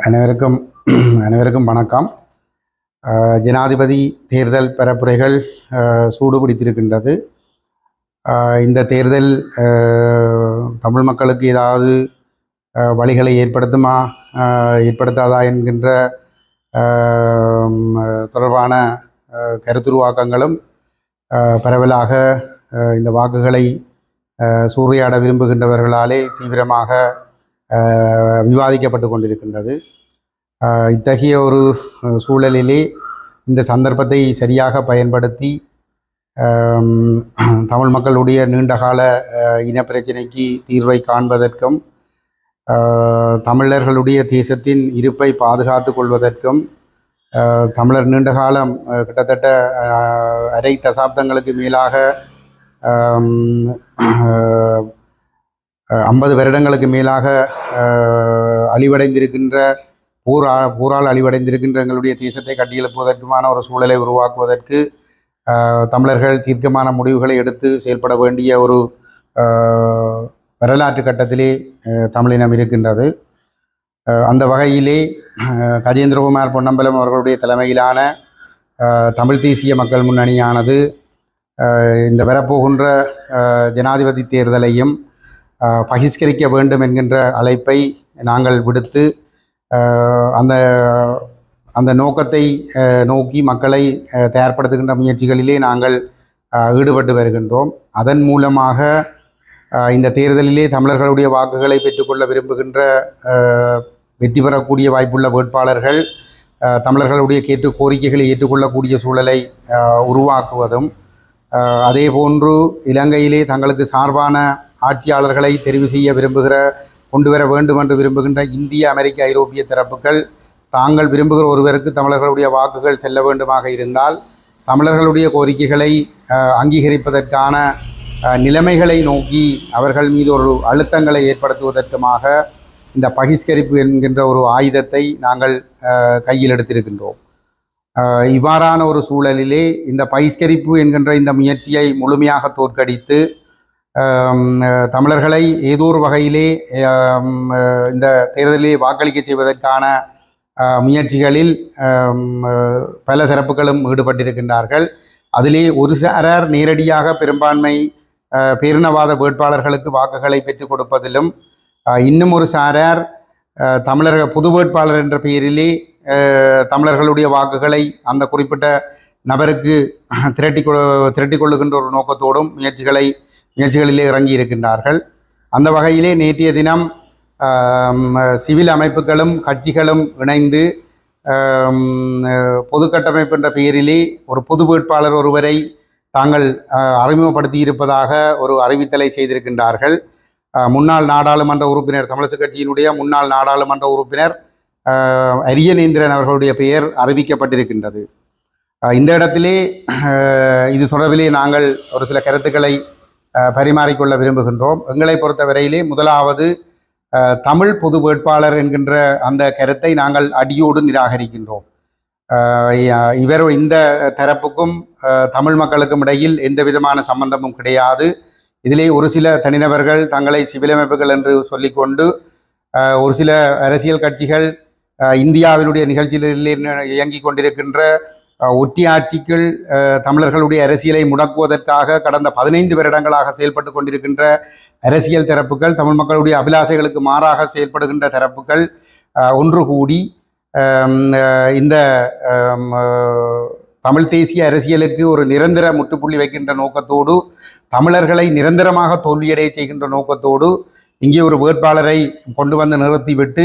அனைவருக்கும் அனைவருக்கும் வணக்கம். ஜனாதிபதி தேர்தல் பரப்புரைகள் சூடு பிடித்திருக்கின்றது. இந்த தேர்தல் தமிழ் மக்களுக்கு ஏதாவது வழிகளை ஏற்படுத்துமா ஏற்படுத்தாதா என்கின்ற தொடர்பான கருத்துருவாக்கங்களும் பரவலாக இந்த வாக்குகளை சூறையாட விரும்புகின்றவர்களாலே தீவிரமாக விவாதிக்கப்பட்டு கொண்டிருக்கின்றது. இத்தகைய ஒரு சூழலிலே இந்த சந்தர்ப்பத்தை சரியாக பயன்படுத்தி தமிழ் மக்களுடைய நீண்டகால இனப்பிரச்சினைக்கு தீர்வை காண்பதற்கும் தமிழர்களுடைய தேசத்தின் இருப்பை பாதுகாத்து கொள்வதற்கும் தமிழர் நீண்ட காலம் கிட்டத்தட்ட அரை தசாப்தங்களுக்கு மேலாக ஐம்பது வருடங்களுக்கு மேலாக அழிவடைந்திருக்கின்ற போரா போரால் அழிவடைந்திருக்கின்ற எங்களுடைய தேசத்தை கட்டியெழுப்புவதற்குமான ஒரு சூழலை உருவாக்குவதற்கு தமிழர்கள் தீர்க்கமான முடிவுகளை எடுத்து செயல்பட வேண்டிய ஒரு வரலாற்று கட்டத்திலே தமிழினம் இருக்கின்றது. அந்த வகையிலே கஜேந்திரகுமார் பொன்னம்பலம் அவர்களுடைய தலைமையிலான தமிழ் தேசிய மக்கள் முன்னணியானது இந்த வரப்போகின்ற ஜனாதிபதி தேர்தலையும் பகிஷ்கரிக்க வேண்டும் என்கின்ற அழைப்பை நாங்கள் விடுத்து அந்த அந்த நோக்கத்தை நோக்கி மக்களை தயார்படுத்துகின்ற முயற்சிகளிலே நாங்கள் ஈடுபட்டு வருகின்றோம். அதன் மூலமாக இந்த தேர்தலிலே தமிழர்களுடைய வாக்குகளை பெற்றுக்கொள்ள விரும்புகின்ற வெற்றி பெறக்கூடிய வாய்ப்புள்ள வேட்பாளர்கள் தமிழர்களுடைய கேட்டு கோரிக்கைகளை ஏற்றுக்கொள்ளக்கூடிய சூழலை உருவாக்குவதும் அதே போன்று இலங்கையிலே தங்களுக்கு சார்பான ஆட்சியாளர்களை தெரிவு செய்ய விரும்புகிற கொண்டு வர வேண்டும் என்று விரும்புகின்ற இந்திய அமெரிக்க ஐரோப்பிய தரப்புகள் தாங்கள் விரும்புகிற ஒருவருக்கு தமிழர்களுடைய வாக்குகள் செல்ல வேண்டுமாக இருந்தால் தமிழர்களுடைய கோரிக்கைகளை அங்கீகரிப்பதற்கான நிலைமைகளை நோக்கி அவர்கள் மீது ஒரு அழுத்தங்களை ஏற்படுத்துவதற்குமாக இந்த பகிஷ்கரிப்பு என்கின்ற ஒரு ஆயுதத்தை நாங்கள் கையில் எடுத்திருக்கின்றோம். இவ்வாறான ஒரு சூழலிலே இந்த பகிஷ்கரிப்பு என்கின்ற இந்த முயற்சியை முழுமையாக தோற்கடித்து தமிழர்களை ஏதோ ஒரு வகையிலே இந்த தேர்தலிலே வாக்களிக்க செய்வதற்கான முயற்சிகளில் பல சிறப்புகளும் ஈடுபட்டிருக்கின்றார்கள். அதிலே ஒரு சாரார் நேரடியாக பெரும்பான்மை பேரினவாத வேட்பாளர்களுக்கு வாக்குகளை பெற்றுக் கொடுப்பதிலும் இன்னும் ஒரு சாரார் தமிழர்கள் புது வேட்பாளர் என்ற பெயரிலே தமிழர்களுடைய வாக்குகளை அந்த குறிப்பிட்ட நபருக்கு திரட்டி கொ திரட்டி கொள்ளுகின்ற ஒரு நோக்கத்தோடும் முயற்சிகளை முயற்சிகளிலே இறங்கி இருக்கின்றார்கள் அந்த வகையிலே நேற்றைய தினம் சிவில் அமைப்புகளும் கட்சிகளும் இணைந்து பொது கட்டமைப்பு என்ற பெயரிலே ஒரு பொது வேட்பாளர் ஒருவரை தாங்கள் அறிமுகப்படுத்தியிருப்பதாக அறிமுகப்படுத்தி இருப்பதாக ஒரு அறிவித்தலை செய்திருக்கின்றார்கள். முன்னாள் நாடாளுமன்ற உறுப்பினர் தமிழரசு கட்சியினுடைய முன்னாள் நாடாளுமன்ற உறுப்பினர் அரியநேந்திரன் அவர்களுடைய பெயர் அறிவிக்கப்பட்டிருக்கின்றது. இந்த இடத்திலே இது தொடர்பிலே நாங்கள் ஒரு சில கருத்துக்களை பரிமாறிக்கொள்ள விரும்புகின்றோம். எங்களை பொறுத்தவரையிலே முதலாவது தமிழ் பொது வேட்பாளர் என்கின்ற அந்த கருத்தை நாங்கள் அடியோடு நிராகரிக்கின்றோம். இவர் இந்த தரப்புக்கும் தமிழ் மக்களுக்கும் இடையில் எந்த விதமான சம்பந்தமும் கிடையாது. இதிலே ஒரு சில தனிநபர்கள் தங்களை சிவிலமைப்புகள் என்று சொல்லிக்கொண்டு ஒரு சில அரசியல் கட்சிகள் இந்தியாவினுடைய நிகழ்ச்சிகளில் இயங்கிக் கொண்டிருக்கின்ற ஒட்டியாட்சிக்குள் ஆட்சிக்குள் தமிழர்களுடைய அரசியலை முடக்குவதற்காக கடந்த பதினைந்து வருடங்களாக செயல்பட்டு கொண்டிருக்கின்ற அரசியல் தரப்புகள் தமிழ் மக்களுடைய அபிலாஷைகளுக்கு மாறாக செயல்படுகின்ற தரப்புகள் ஒன்று கூடி இந்த தமிழ் தேசிய அரசியலுக்கு ஒரு நிரந்தர முற்றுப்புள்ளி வைக்கின்ற நோக்கத்தோடு தமிழர்களை நிரந்தரமாக தோல்வியடைய செய்கின்ற நோக்கத்தோடு இங்கே ஒரு வேட்பாளரை கொண்டு வந்து நிறுத்திவிட்டு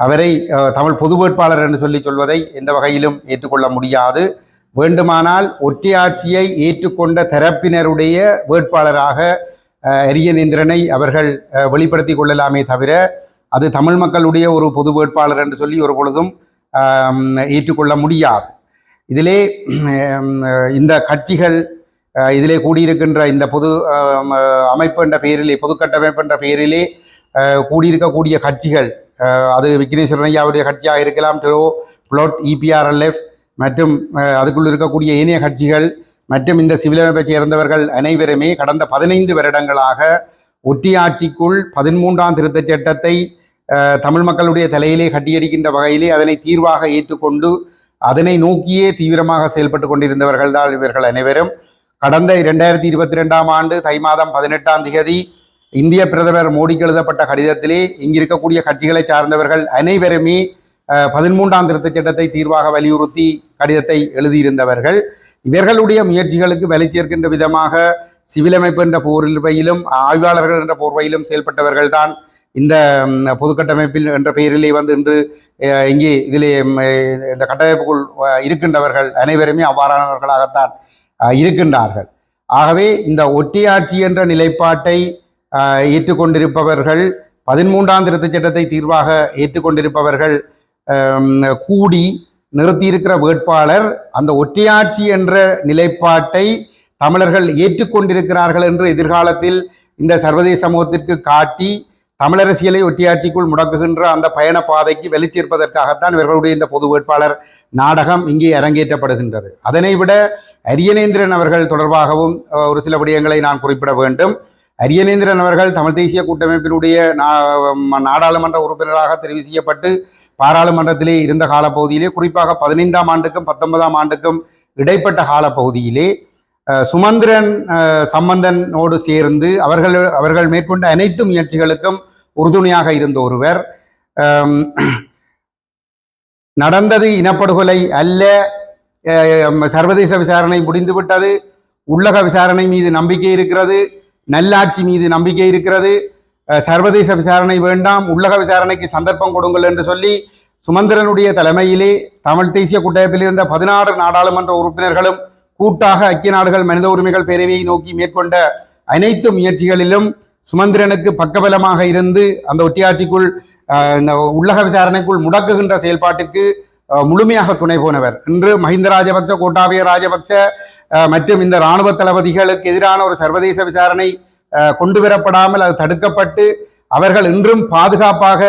அவரை தமிழ் பொது வேட்பாளர் என்று சொல்லி சொல்வதை எந்த வகையிலும் ஏற்றுக்கொள்ள முடியாது. வேண்டுமானால் ஒற்றையாட்சியை ஏற்றுக்கொண்ட தரப்பினருடைய வேட்பாளராக அஹ், அரியநேந்திரனை அவர்கள் வெளிப்படுத்தி கொள்ளலாமே தவிர அது தமிழ் மக்களுடைய ஒரு பொது வேட்பாளர் என்று சொல்லி ஒரு பொழுதும் ஏற்றுக்கொள்ள முடியாது. இதிலே இந்த கட்சிகள் இதிலே கூடியிருக்கின்ற இந்த பொது அமைப்பு என்ற பெயரிலே பொது கட்டமைப்பு என்ற பெயரிலே கூடியிருக்கக்கூடிய கட்சிகள் அது விக்னேஸ்வரன் ஐயாவுடைய கட்சியாக இருக்கலாம் டோ புளோட் இபிஆர்எல்எஃப் மற்றும் அதுக்குள் இருக்கக்கூடிய ஏனைய கட்சிகள் மற்றும் இந்த சிவிலமைப்பை சேர்ந்தவர்கள் அனைவருமே கடந்த பதினைந்து வருடங்களாக ஒட்டியாட்சிக்குள் பதிமூன்றாம் திருத்தச் சட்டத்தை தமிழ் மக்களுடைய தலையிலே கட்டியடிக்கின்ற வகையிலே அதனை தீர்வாக ஏற்றுக்கொண்டு அதனை நோக்கியே தீவிரமாக செயல்பட்டு கொண்டிருந்தவர்கள் தான் இவர்கள் அனைவரும். கடந்த இரண்டாயிரத்தி இருபத்தி ரெண்டாம் ஆண்டு தை மாதம் பதினெட்டாம் திகதி இந்திய பிரதமர் மோடிக்கு எழுதப்பட்ட கடிதத்திலே இங்கிருக்கக்கூடிய கட்சிகளை சார்ந்தவர்கள் அனைவருமே பதிமூன்றாம் திருத்த சட்டத்தை தீர்வாக வலியுறுத்தி கடிதத்தை எழுதியிருந்தவர்கள். இவர்களுடைய முயற்சிகளுக்கு வலி சேர்க்கின்ற விதமாக சிவிலமைப்பு என்ற போர்வையிலும் ஆய்வாளர்கள் என்ற போர்வையிலும் செயல்பட்டவர்கள் தான் இந்த பொதுக்கட்டமைப்பில் என்ற பெயரிலே வந்து இன்று இங்கே இதிலே இந்த கட்டமைப்புக்குள் இருக்கின்றவர்கள் அனைவருமே அவ்வாறானவர்களாகத்தான் இருக்கின்றார்கள். ஆகவே இந்த ஒற்றையாட்சி என்ற நிலைப்பாட்டை ஏற்றுக்கொண்டிருப்பவர்கள் பதிமூன்றாம் திருத்தச் சட்டத்தை தீர்வாக ஏற்றுக்கொண்டிருப்பவர்கள் கூடி நிறுத்தியிருக்கிற வேட்பாளர் அந்த ஒற்றையாட்சி என்ற நிலைப்பாட்டை தமிழர்கள் ஏற்றுக்கொண்டிருக்கிறார்கள் என்று எதிர்காலத்தில் இந்த சர்வதேச சமூகத்திற்கு காட்டி தமிழரசியலை ஒற்றையாட்சிக்குள் முடக்குகின்ற அந்த பயண பாதைக்கு வெளிச்சேர்ப்பதற்காகத்தான் இவர்களுடைய இந்த பொது வேட்பாளர் நாடகம் இங்கே அரங்கேற்றப்படுகின்றது. அதனை விட அரியநேந்திரன் அவர்கள் தொடர்பாகவும் ஒரு சில விடயங்களை நான் குறிப்பிட வேண்டும். அரியநேந்திரன் அவர்கள் தமிழ் தேசிய கூட்டமைப்பினுடைய நா- ம- நாடாளுமன்ற உறுப்பினராக தெரிவு செய்யப்பட்டு பாராளுமன்றத்திலே இருந்த காலப்பகுதியிலே குறிப்பாக பதினைந்தாம் ஆண்டுக்கும் பத்தொன்பதாம் ஆண்டுக்கும் இடைப்பட்ட காலப்பகுதியிலே சுமந்திரன் சம்பந்தனோடு சேர்ந்து அவர்கள் அவர்கள் மேற்கொண்ட அனைத்து முயற்சிகளுக்கும் உறுதுணையாக இருந்த ஒருவர். நடந்தது இனப்படுகொலை அல்ல. சர்வதேச விசாரணை முடிந்துவிட்டது. உள்ளக விசாரணை மீது நம்பிக்கை இருக்கிறது. நல்லாட்சி மீது நம்பிக்கை இருக்கிறது. சர்வதேச விசாரணை வேண்டாம். உள்ளக விசாரணைக்கு சந்தர்ப்பம் கொடுங்கள் என்று சொல்லி சுமந்திரனுடைய தலைமையிலே தமிழ் தேசிய கூட்டமைப்பில் இருந்த பதினாறு நாடாளுமன்ற உறுப்பினர்களும் கூட்டாக ஐக்கிய நாடுகள் மனித உரிமைகள் பேரவையை நோக்கி மேற்கொண்ட அனைத்து முயற்சிகளிலும் சுமந்திரனுக்கு பக்கபலமாக இருந்து அந்த ஒட்டியாட்சிக்குள் இந்த உள்ளக விசாரணைக்குள் முடக்குகின்ற செயல்பாட்டுக்கு முழுமையாக துணை போனவர். இன்று மஹிந்த ராஜபக்ச கோட்டாபய ராஜபக்ச மற்றும் இந்த இராணுவ தளபதிகளுக்கு எதிரான ஒரு சர்வதேச விசாரணை கொண்டு வரப்படாமல் அது தடுக்கப்பட்டு அவர்கள் இன்றும் பாதுகாப்பாக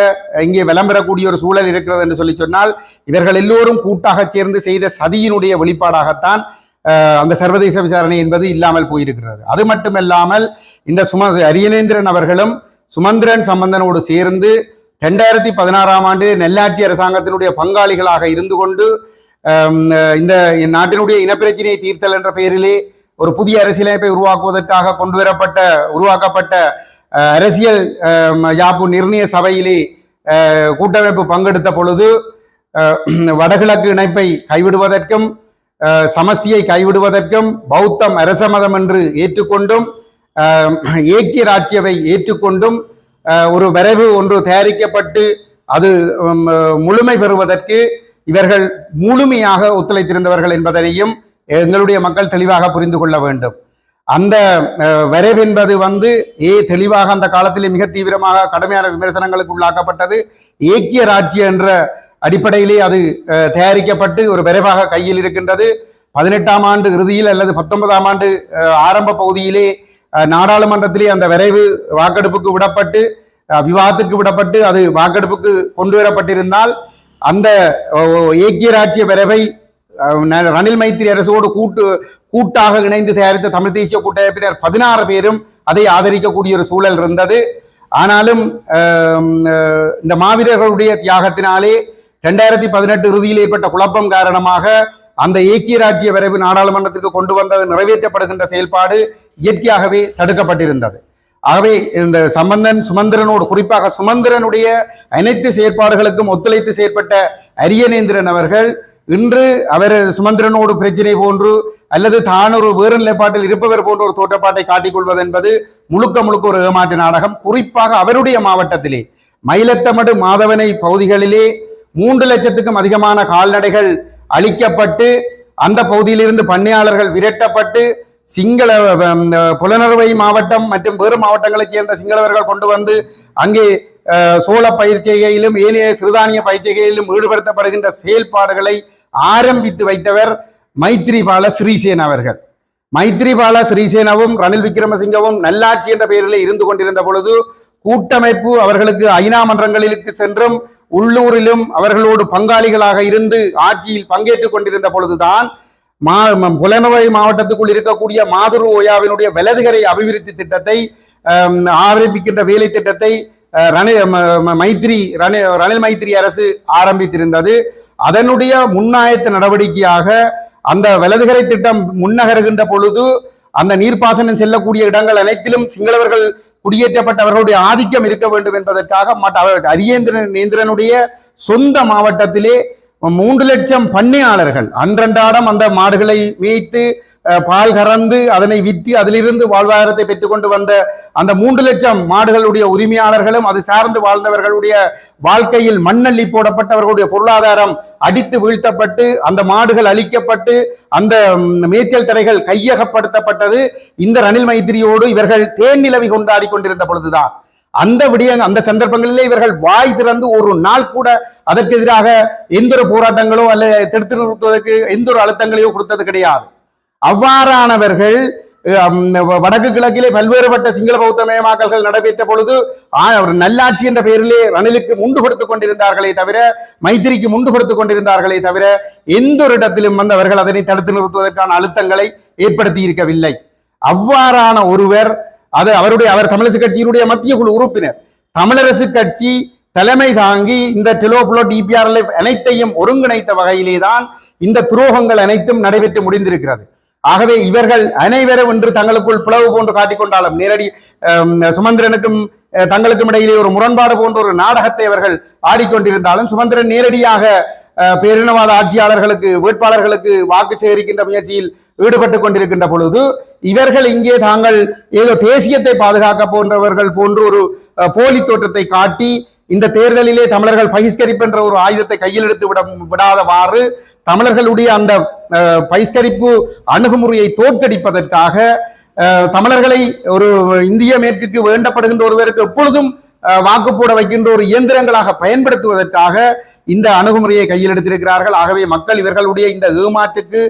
இங்கே விளம்பரக்கூடிய ஒரு சூழல் இருக்கிறது என்று சொல்லி சொன்னால் இவர்கள் எல்லோரும் கூட்டாக சேர்ந்து செய்த சதியினுடைய வெளிப்பாடாகத்தான் அந்த சர்வதேச விசாரணை என்பது இல்லாமல் போயிருக்கிறது. அது மட்டுமல்லாமல் இந்த சும அரியநேந்திரன் அவர்களும் சுமந்திரன் சம்பந்தனோடு சேர்ந்து ரெண்டாயிரத்தி பதினாறாம் ஆண்டு நெல்லாட்சி அரசாங்கத்தினுடைய பங்காளிகளாக இருந்து கொண்டு இந்த நாட்டினுடைய இனப்பிரச்சினையை தீர்த்தல் என்ற பெயரிலே ஒரு புதிய அரசியலமைப்பை உருவாக்குவதற்காக கொண்டு வரப்பட்ட உருவாக்கப்பட்ட அரசியல் யாப்பு நிர்ணய சபையிலே கூட்டமைப்பு பங்கெடுத்த பொழுது வடகிழக்கு இணைப்பை கைவிடுவதற்கும் சமஷ்டியை கைவிடுவதற்கும் பௌத்தம் அரச மதம் என்று ஏற்றுக்கொண்டும் ஏக்கிய ராட்சியவை ஏற்றுக்கொண்டும் ஒரு வரைவு ஒன்று தயாரிக்கப்பட்டு அது முழுமை பெறுவதற்கு இவர்கள் முழுமையாக ஒத்துழைத்திருந்தவர்கள் என்பதனையும் எங்களுடைய மக்கள் தெளிவாக புரிந்து கொள்ள வேண்டும். அந்த அஹ், என்பது வந்து ஏ தெளிவாக அந்த காலத்திலே மிக தீவிரமாக கடுமையான விமர்சனங்களுக்கு உள்ளாக்கப்பட்டது. ஏக்கிய ராஜ்ய என்ற அடிப்படையிலே அது தயாரிக்கப்பட்டு ஒரு விரைவாக கையில் இருக்கின்றது. பதினெட்டாம் ஆண்டு இறுதியில் அல்லது பத்தொன்பதாம் ஆண்டு ஆரம்ப பகுதியிலே நாடாளுமன்றத்திலே அந்த விரைவு வாக்கெடுப்புக்கு விடப்பட்டு விவாதத்துக்கு விடப்பட்டு அது வாக்கெடுப்புக்கு கொண்டு வரப்பட்டிருந்தால் அந்த ஏக்கிய ராஜ்ய விரைவை ந- ரணில் மைத்திரி அரசோடு கூட்டு கூட்டாக இணைந்து தயாரித்த தமிழ் தேசிய கூட்டமைப்பினர் பதினாறு பேரும் அதை ஆதரிக்கக்கூடிய ஒரு சூழல் இருந்தது. ஆனாலும் இந்த மாவீரர்களுடைய தியாகத்தினாலே ரெண்டாயிரத்தி பதினெட்டு இறுதியில் ஏற்பட்ட குழப்பம் காரணமாக அந்த ஏக்கிய ராஜ்ய விரைவு நாடாளுமன்றத்திற்கு கொண்டு வந்தது நிறைவேற்றப்படுகின்ற செயல்பாடு இயற்கையாகவே தடுக்கப்பட்டிருந்தது. ஆகவே இந்த சம்பந்தன் சுமந்திரனோடு குறிப்பாக சுமந்திரனுடைய அனைத்து செயற்பாடுகளுக்கும் ஒத்துழைத்து செயற்பட்ட அரியநேந்திரன் அவர்கள் இன்று அவர் சுமந்திரனோடு பிரச்சனை போன்று அல்லது தான் ஒரு வேறு நிலைப்பாட்டில் இருப்பவர் போன்ற ஒரு தோற்றப்பாட்டை காட்டிக்கொள்வது என்பது முழுக்க முழுக்க ஒரு ஏமாற்று நாடகம். குறிப்பாக அவருடைய மாவட்டத்திலே மயிலத்தமடு மாதவனை பகுதிகளிலே மூன்று லட்சத்துக்கும் அதிகமான கால்நடைகள் அழிக்கப்பட்டு அந்த பகுதியிலிருந்து பண்ணையாளர்கள் விரட்டப்பட்டு சிங்கள புலனறுவை மாவட்டம் மற்றும் வேறு மாவட்டங்களைச் சேர்ந்த சிங்களவர்கள் கொண்டு வந்து அங்கே சோழ சோள ஏனைய சிறுதானிய பயிற்சிகையிலும் ஈடுபடுத்தப்படுகின்ற செயல்பாடுகளை ஆரம்பித்து வைத்தவர் மைத்ரிபால ஸ்ரீசேன் அவர்கள். மைத்ரிபால ஸ்ரீசேனவும் ரணில் விக்ரமசிங்கவும் நல்லாட்சி என்ற பெயரில் இருந்து கொண்டிருந்த பொழுது கூட்டமைப்பு அவர்களுக்கு ஐநா மன்றங்களுக்கு சென்றும் உள்ளூரிலும் அவர்களோடு பங்காளிகளாக இருந்து ஆட்சியில் பங்கேற்றுக் கொண்டிருந்த பொழுதுதான் மா புலனவை மாவட்டத்துக்குள் இருக்கக்கூடிய மாதுரு ஓயாவினுடைய வலதுகரை அபிவிருத்தி திட்டத்தை ஆரம்பிக்கின்ற வேலை திட்டத்தை ரணில் ம- ம- மைத்ரி ரணில் ரணில் மைத்ரி அரசு ஆரம்பித்திருந்தது. அதனுடைய முன்னாயத்த நடவடிக்கையாக அந்த வலதுகரை திட்டம் முன்னகருகின்ற பொழுது அந்த நீர்ப்பாசனம் செல்லக்கூடிய இடங்கள் அனைத்திலும் சிங்களவர்கள் குடியேற்றப்பட்டவர்களுடைய ஆதிக்கம் இருக்க வேண்டும் என்பதற்காக மற்ற அரியேந்திரன் நேந்திரனுடைய சொந்த மாவட்டத்திலே மூன்று லட்சம் பண்ணையாளர்கள் அன்றன்றாடம் அந்த மாடுகளை மேய்த்து பால் கறந்து அதனை விற்று அதிலிருந்து வாழ்வாதாரத்தை பெற்றுக்கொண்டு வந்த அந்த மூன்று லட்சம் மாடுகளுடைய உரிமையாளர்களும் அது சார்ந்து வாழ்ந்தவர்களுடைய வாழ்க்கையில் மண்ணள்ளி போடப்பட்டவர்களுடைய பொருளாதாரம் அடித்து வீழ்த்தப்பட்டு அந்த மாடுகள் அழிக்கப்பட்டு அந்த மேய்ச்சல் தடைகள் கையகப்படுத்தப்பட்டது. இந்த ரணில் மைத்திரியோடு இவர்கள் தேன் நிலவி கொண்டாடி கொண்டிருந்த பொழுதுதான் அந்த விடிய அந்த சந்தர்ப்பங்களிலே இவர்கள் வாய் திறந்து ஒரு நாள் கூட அதற்கு எதிராக எந்த ஒரு போராட்டங்களோ அல்ல தடுத்து நிறுத்துவதற்கு எந்த ஒரு அழுத்தங்களையோ கொடுத்தது கிடையாது. அவ்வாறானவர்கள் வடக்கு கிழக்கிலே பல்வேறுபட்ட சிங்கள பௌத்த மயமாக்கல்கள் நடைபெற்ற பொழுது ஆ- நல்லாட்சி என்ற பெயரிலே ரணிலுக்கு முண்டு கொடுத்துக் கொண்டிருந்தார்களே தவிர மைத்திரிக்கு முண்டு கொடுத்துக் கொண்டிருந்தார்களே தவிர எந்த ஒரு இடத்திலும் வந்து அவர்கள் அதனை தடுத்து நிறுத்துவதற்கான அழுத்தங்களை ஏற்படுத்தி இருக்கவில்லை. அவ்வாறான ஒருவர் அது அவருடைய அவர் தமிழரசு கட்சியினுடைய மத்திய குழு உறுப்பினர். தமிழரசு கட்சி தலைமை தாங்கி இந்த டிலோபுலோ டிபிஆர்எல்எஃப் அனைத்தையும் ஒருங்கிணைத்த வகையிலே தான் இந்த துரோகங்கள் அனைத்தும் நடைபெற்று முடிந்திருக்கிறது. ஆகவே இவர்கள் அனைவரும் இன்று தங்களுக்குள் பிளவு போன்று காட்டிக்கொண்டாலும் நேரடி சுமந்திரனுக்கும் தங்களுக்கும் இடையிலே ஒரு முரண்பாடு போன்ற ஒரு நாடகத்தை அவர்கள் ஆடிக்கொண்டிருந்தாலும் சுமந்திரன் நேரடியாக பேரினவாத ஆட்சியாளர்களுக்கு வேட்பாளர்களுக்கு வாக்கு சேகரிக்கின்ற முயற்சியில் ஈடுபட்டு கொண்டிருக்கின்ற பொழுது இவர்கள் இங்கே தாங்கள் ஏதோ தேசியத்தை பாதுகாக்க போன்றவர்கள் போன்ற ஒரு போலி தோற்றத்தை காட்டி இந்த தேர்தலிலே தமிழர்கள் பகிஷ்கரிப்பு என்ற ஒரு ஆயுதத்தை கையில் எடுத்து விட விடாதவாறு தமிழர்களுடைய அந்த பகிஷ்கரிப்பு அணுகுமுறையை தோற்கடிப்பதற்காக தமிழர்களை ஒரு இந்திய மேற்கிற்கு வேண்டப்படுகின்ற ஒருவருக்கு எப்பொழுதும் வாக்கு போட வைக்கின்ற ஒரு இயந்திரங்களாக பயன்படுத்துவதற்காக இந்த அணுகுமுறையை கையில் எடுத்திருக்கிறார்கள். ஆகவே மக்கள் இவர்களுடைய இந்த ஏமாற்றுக்கு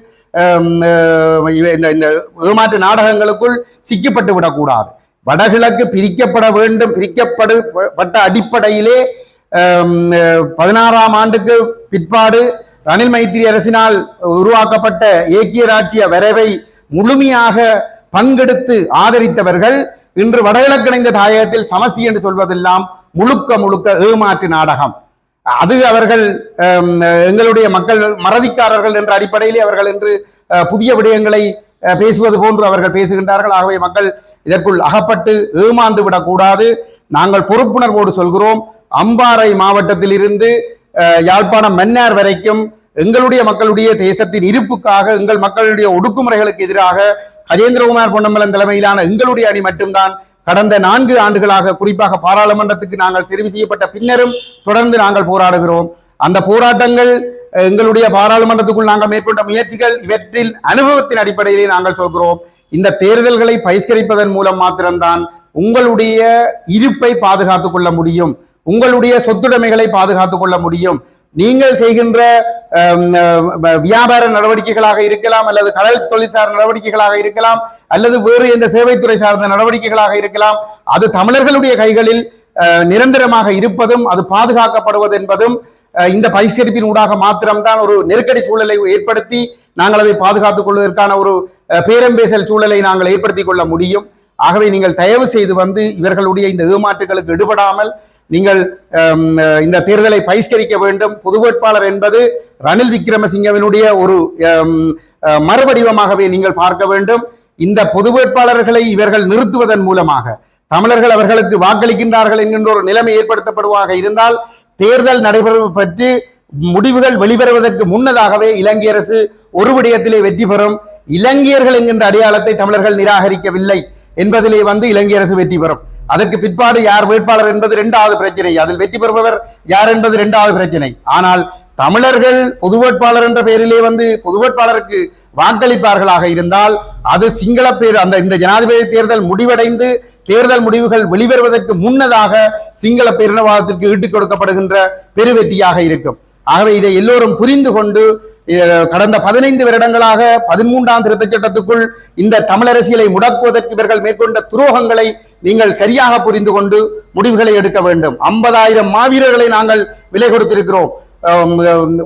இந்த இந்த ஏமாற்று நாடகங்களுக்குள் சிக்கப்பட்டு விடக்கூடாது. வடகிழக்கு பிரிக்கப்பட வேண்டும். பிரிக்கப்படு பட்ட அடிப்படையிலே பதினாறாம் ஆண்டுக்கு பிற்பாடு ரணில் மைத்திரி அரசினால் உருவாக்கப்பட்ட ஏக்கிய ராட்சிய வரைவை முழுமையாக பங்கெடுத்து ஆதரித்தவர்கள் இன்று வடகிழக்கிணைந்த தாயகத்தில் சமஸ்தி என்று சொல்வதெல்லாம் முழுக்க முழுக்க ஏமாற்று நாடகம். அது அவர்கள் எங்களுடைய மக்கள் மறதிக்காரர்கள் என்ற அடிப்படையிலே அவர்கள் என்று புதிய விடயங்களை பேசுவது போன்று அவர்கள் பேசுகின்றார்கள். ஆகவே மக்கள் இதற்குள் அகப்பட்டு ஏமாந்து விடக்கூடாது. நாங்கள் பொறுப்புணர்வோடு சொல்கிறோம். அம்பாறை மாவட்டத்தில் இருந்து யாழ்ப்பாணம் மன்னார் வரைக்கும் எங்களுடைய மக்களுடைய தேசத்தின் இருப்புக்காக எங்கள் மக்களுடைய ஒடுக்குமுறைகளுக்கு எதிராக கஜேந்திரகுமார் பொன்னம்பலம் தலைமையிலான எங்களுடைய அணி மட்டும்தான் கடந்த நான்கு ஆண்டுகளாக குறிப்பாக பாராளுமன்றத்துக்கு நாங்கள் தெரிவு செய்யப்பட்ட பின்னரும் தொடர்ந்து நாங்கள் போராடுகிறோம். அந்த போராட்டங்கள் எங்களுடைய பாராளுமன்றத்துக்குள் நாங்கள் மேற்கொண்ட முயற்சிகள் இவற்றில் அனுபவத்தின் அடிப்படையிலே நாங்கள் சொல்கிறோம். இந்த தேர்தல்களை பகிஷ்கரிப்பதன் மூலம் மாத்திரம்தான் உங்களுடைய இருப்பை பாதுகாத்துக் கொள்ள முடியும். உங்களுடைய சொத்துடைமைகளை பாதுகாத்துக் கொள்ள முடியும். நீங்கள் செய்கின்ற வியாபார நடவடிக்கைகளாக இருக்கலாம் அல்லது கடல் தொழிற்சார் நடவடிக்கைகளாக இருக்கலாம் அல்லது வேறு எந்த சேவைத்துறை சார்ந்த நடவடிக்கைகளாக இருக்கலாம் அது தமிழர்களுடைய கைகளில் நிரந்தரமாக இருப்பதும் அது பாதுகாக்கப்படுவது என்பதும் இந்த பரிசீலிப்பின் ஊடாக மாத்திரம்தான் ஒரு நெருக்கடி சூழலை ஏற்படுத்தி நாங்கள் அதை பாதுகாத்துக் கொள்வதற்கான ஒரு பேரம்பேசல் சூழலை நாங்கள் ஏற்படுத்திக் கொள்ள முடியும். ஆகவே நீங்கள் தயவு செய்து வந்து இவர்களுடைய இந்த ஏமாற்றுகளுக்கு ஈடுபடாமல் நீங்கள் இந்த தேர்தலை பகிஷ்கரிக்க வேண்டும். பொது வேட்பாளர் என்பது ரணில் விக்ரமசிங்கவினுடைய ஒரு மறுவடிவமாகவே நீங்கள் பார்க்க வேண்டும். இந்த பொது வேட்பாளர்களை இவர்கள் நிறுத்துவதன் மூலமாக தமிழர்கள் அவர்களுக்கு வாக்களிக்கின்றார்கள் என்கின்ற ஒரு நிலைமை ஏற்படுத்தப்படுவதாக இருந்தால் தேர்தல் நடைபெறுவது பற்றி முடிவுகள் வெளிவருவதற்கு முன்னதாகவே இலங்கை அரசு ஒரு விடயத்திலே வெற்றி பெறும். இலங்கையர்கள் என்கின்ற அடையாளத்தை தமிழர்கள் நிராகரிக்கவில்லை என்பதிலே வந்து இலங்கை அரசு வெற்றி பெறும். அதற்கு பிற்பாடு யார் வேட்பாளர் என்பது இரண்டாவது பிரச்சனை. அதில் வெற்றி பெறுபவர் யார் என்பது இரண்டாவது பிரச்சனை. ஆனால் தமிழர்கள் பொது வேட்பாளர் என்ற பெயரிலே வந்து பொது வேட்பாளருக்கு வாக்களிப்பார்களாக இருந்தால் அது சிங்கள பேர் அந்த இந்த ஜனாதிபதி தேர்தல் முடிவடைந்து தேர்தல் முடிவுகள் வெளிவருவதற்கு முன்னதாக சிங்கள பேரினவாதத்திற்கு ஈட்டுக் கொடுக்கப்படுகின்ற பெருவெற்றியாக இருக்கும். ஆகவே இதை எல்லோரும் புரிந்து கொண்டு கடந்த பதினைந்து வருடங்களாக பதிமூன்றாம் திருத்தச் சட்டத்துக்குள் இந்த தமிழரசியலை முடக்குவதற்கு இவர்கள் மேற்கொண்ட துரோகங்களை நீங்கள் சரியாக புரிந்து கொண்டு முடிவுகளை எடுக்க வேண்டும். ஐம்பதாயிரம் மாவீரர்களை நாங்கள் விலை கொடுத்திருக்கிறோம்.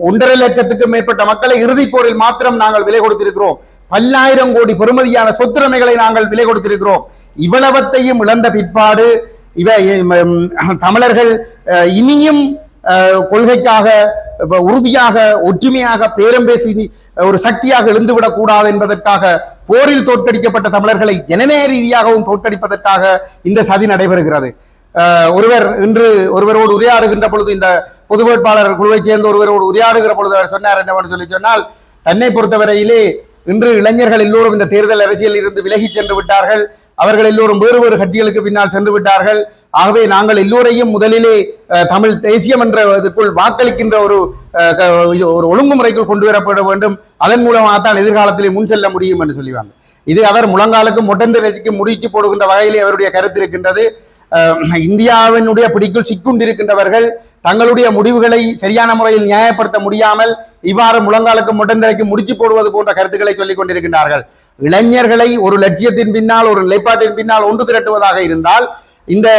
ஒன்றரை லட்சத்துக்கும் மேற்பட்ட மக்களை இறுதிப் போரில் மாத்திரம் நாங்கள் விலை கொடுத்திருக்கிறோம். பல்லாயிரம் கோடி பெறுமதியான சொத்துரிமைகளை நாங்கள் விலை கொடுத்திருக்கிறோம். இவ்வளவத்தையும் இழந்த பிற்பாடு இவ தமிழர்கள் இனியும் கொள்கைக்காக உறுதியாக ஒற்றுமையாக பேரம் பேசி ஒரு சக்தியாக எழுந்துவிடக் கூடாது என்பதற்காக போரில் தோற்கடிக்கப்பட்ட தமிழர்களை ஜனநாயக ரீதியாகவும் தோற்கடிப்பதற்காக இந்த சதி நடைபெறுகிறது. ஒருவர் இன்று ஒருவரோடு உரையாடுகின்ற பொழுது இந்த பொது வேட்பாளர் குழுவைச் சேர்ந்த ஒருவரோடு உரையாடுகிற பொழுது அவர் சொன்னார் என்னவென்று சொல்லி சொன்னால் தன்னை பொறுத்தவரையிலே இன்று இளைஞர்கள் எல்லோரும் இந்த தேர்தல் அரசியலில் இருந்து விலகிச் சென்று விட்டார்கள். அவர்கள் எல்லோரும் வேறு வேறு கட்சிகளுக்கு பின்னால் சென்று விட்டார்கள். ஆகவே நாங்கள் எல்லோரையும் முதலிலே தமிழ் தேசியம் என்ற இதுக்குள் வாக்களிக்கின்ற ஒரு க- இது ஒரு ஒழுங்குமுறைக்குள் கொண்டு வரப்பட வேண்டும். அதன் மூலமாக தான் எதிர்காலத்திலே முன் செல்ல முடியும் என்று சொல்லுவாங்க. இது அவர் முழங்காலுக்கும் மொட்டந்திரத்திற்கு முடிச்சு போடுகின்ற வகையிலே அவருடைய கருத்து இருக்கின்றது. இந்தியாவினுடைய பிடிக்குள் சிக்குண்டிருக்கின்றவர்கள் தங்களுடைய முடிவுகளை சரியான முறையில் நியாயப்படுத்த முடியாமல் இவ்வாறு முழங்காலுக்கு முட்டந்திரைக்கு முடிச்சு போடுவது போன்ற கருத்துக்களை சொல்லிக் கொண்டிருக்கின்றார்கள். இளைஞர்களை ஒரு லட்சியத்தின் பின்னால் ஒரு நிலைப்பாட்டின் பின்னால் ஒன்று திரட்டுவதாக இருந்தால் இந்த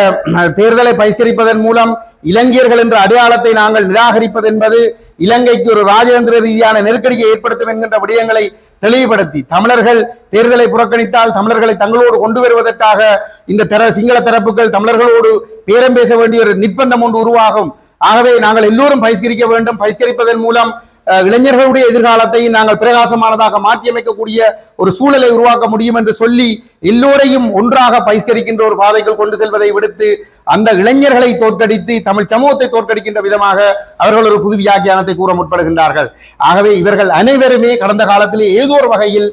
தேர்தலை பரிஷ்கரிப்பதன் மூலம் இளைஞர்கள் என்ற அடையாளத்தை நாங்கள் நிராகரிப்பது என்பது இலங்கைக்கு ஒரு ராஜதந்திர ரீதியான நெருக்கடியை ஏற்படுத்தும் என்கின்ற விடயங்களை தெளிவுபடுத்தி தமிழர்கள் தேர்தலை புறக்கணித்தால் தமிழர்களை தங்களோடு கொண்டு வருவதற்காக இந்த தர சிங்கள தரப்புகள் தமிழர்களோடு பேரம் பேச வேண்டிய ஒரு நிர்பந்தம் ஒன்று உருவாகும். ஆகவே நாங்கள் எல்லோரும் பகிஷ்கரிக்க வேண்டும். பகிஷ்கரிப்பதன் மூலம் இளைஞர்களுடைய எதிர்காலத்தை நாங்கள் பிரகாசமானதாக மாற்றியமைக்கக்கூடிய ஒரு சூழலை உருவாக்க முடியும் என்று சொல்லி எல்லோரையும் ஒன்றாக பகிஷ்கரிக்கின்ற ஒரு பாதைகள் கொண்டு செல்வதை விடுத்து அந்த இளைஞர்களை தோற்கடித்து தமிழ் சமூகத்தை தோற்கடிக்கின்ற விதமாக அவர்கள் ஒரு புது வியாக்கியானத்தை கூற முற்படுகின்றார்கள். ஆகவே இவர்கள் அனைவருமே கடந்த காலத்திலே ஏதோ ஒரு வகையில்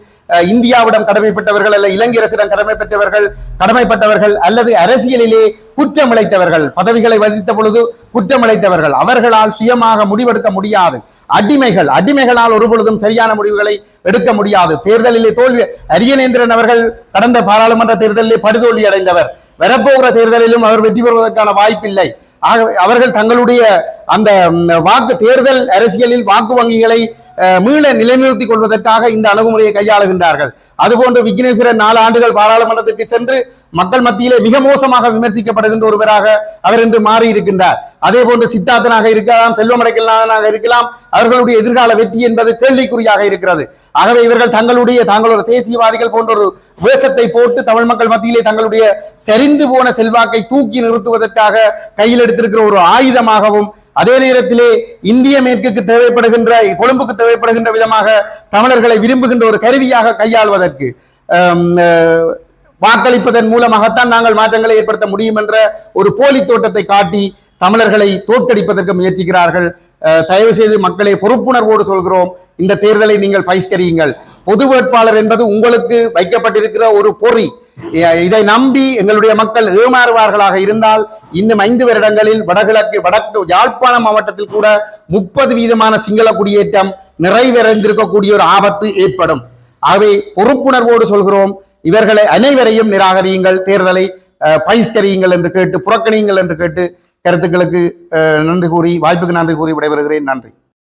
இந்தியாவிடம் கடமைப்பட்டவர்கள் அல்ல இலங்கை அரசிடம் கடமைப்பட்டவர்கள் கடமைப்பட்டவர்கள் அல்லது அரசியலிலே குற்றம் இழைத்தவர்கள் பதவிகளை வதித்த பொழுது குற்றம் இழைத்தவர்கள் அவர்களால் சுயமாக முடிவெடுக்க முடியாது. அடிமைகள் அடிமைகளால் ஒரு பொழுதும் சரியான முடிவுகளை எடுக்க முடியாது. தேர்தலிலே தோல்வி அரியநேந்திரன் அவர்கள் கடந்த பாராளுமன்ற தேர்தலிலே படுதோல்வி அடைந்தவர். வரப்போகிற தேர்தலிலும் அவர் வெற்றி பெறுவதற்கான வாய்ப்பில்லை. ஆகவே அவர்கள் தங்களுடைய அந்த வாக்கு தேர்தல் அரசியலில் வாக்கு வங்கிகளை மீள நிலைநிறுத்திக் கொள்வதற்காக இந்த அணுகுமுறையை கையாளுகின்றார்கள். அதுபோன்று விக்னேஸ்வரன் நாலு ஆண்டுகள் பாராளுமன்றத்திற்கு சென்று மக்கள் மத்தியிலே மிக மோசமாக விமர்சிக்கப்படுகின்ற ஒருவராக அவர் என்று மாறி இருக்கின்றார் அதே போன்று சித்தார்த்தனாக இருக்கலாம் செல்வமடைக்கலானாக இருக்கலாம் அவர்களுடைய எதிர்கால வெற்றி என்பது கேள்விக்குறியாக இருக்கிறது. ஆகவே இவர்கள் தங்களுடைய தங்களோட தேசியவாதிகள் போன்ற ஒரு வேஷத்தை போட்டு தமிழ் மக்கள் மத்தியிலே தங்களுடைய சரிந்து போன செல்வாக்கை தூக்கி நிறுத்துவதற்காக கையில் எடுத்திருக்கிற ஒரு ஆயுதமாகவும் அதே நேரத்திலே இந்திய மேற்குக்கு தேவைப்படுகின்ற கொழும்புக்கு தேவைப்படுகின்ற விதமாக தமிழர்களை விரும்புகின்ற ஒரு கருவியாக கையாள்வதற்கு வாக்களிப்பதன் மூலமாகத்தான் நாங்கள் மாற்றங்களை ஏற்படுத்த முடியும் என்ற ஒரு போலி தோட்டத்தை காட்டி தமிழர்களை தோற்கடிப்பதற்கு முயற்சிக்கிறார்கள். தயவு செய்து மக்களை பொறுப்புணர்வோடு சொல்கிறோம் இந்த தேர்தலை நீங்கள் பயிஸ்கரியுங்கள் பொது வேட்பாளர் என்பது உங்களுக்கு வைக்கப்பட்டிருக்கிற ஒரு பொறி. இதை நம்பி எங்களுடைய மக்கள் ஏமாறுவார்களாக இருந்தால் இன்னும் ஐந்து வருடங்களில் வடகிழக்கு வடக்கு யாழ்ப்பாண மாவட்டத்தில் கூட முப்பது வீதமான சிங்கள குடியேற்றம் நிறைவேறந்திருக்கக்கூடிய ஒரு ஆபத்து ஏற்படும். ஆகவே பொறுப்புணர்வோடு சொல்கிறோம் இவர்களை அனைவரையும் நிராகரியுங்கள் தேர்தலை பகிஷ்கரியுங்கள் என்று கேட்டு புறக்கணியுங்கள் என்று கேட்டு கருத்துக்களுக்கு நன்றி கூறி வாய்ப்புக்கு நன்றி கூறி விடைபெறுகிறேன். நன்றி.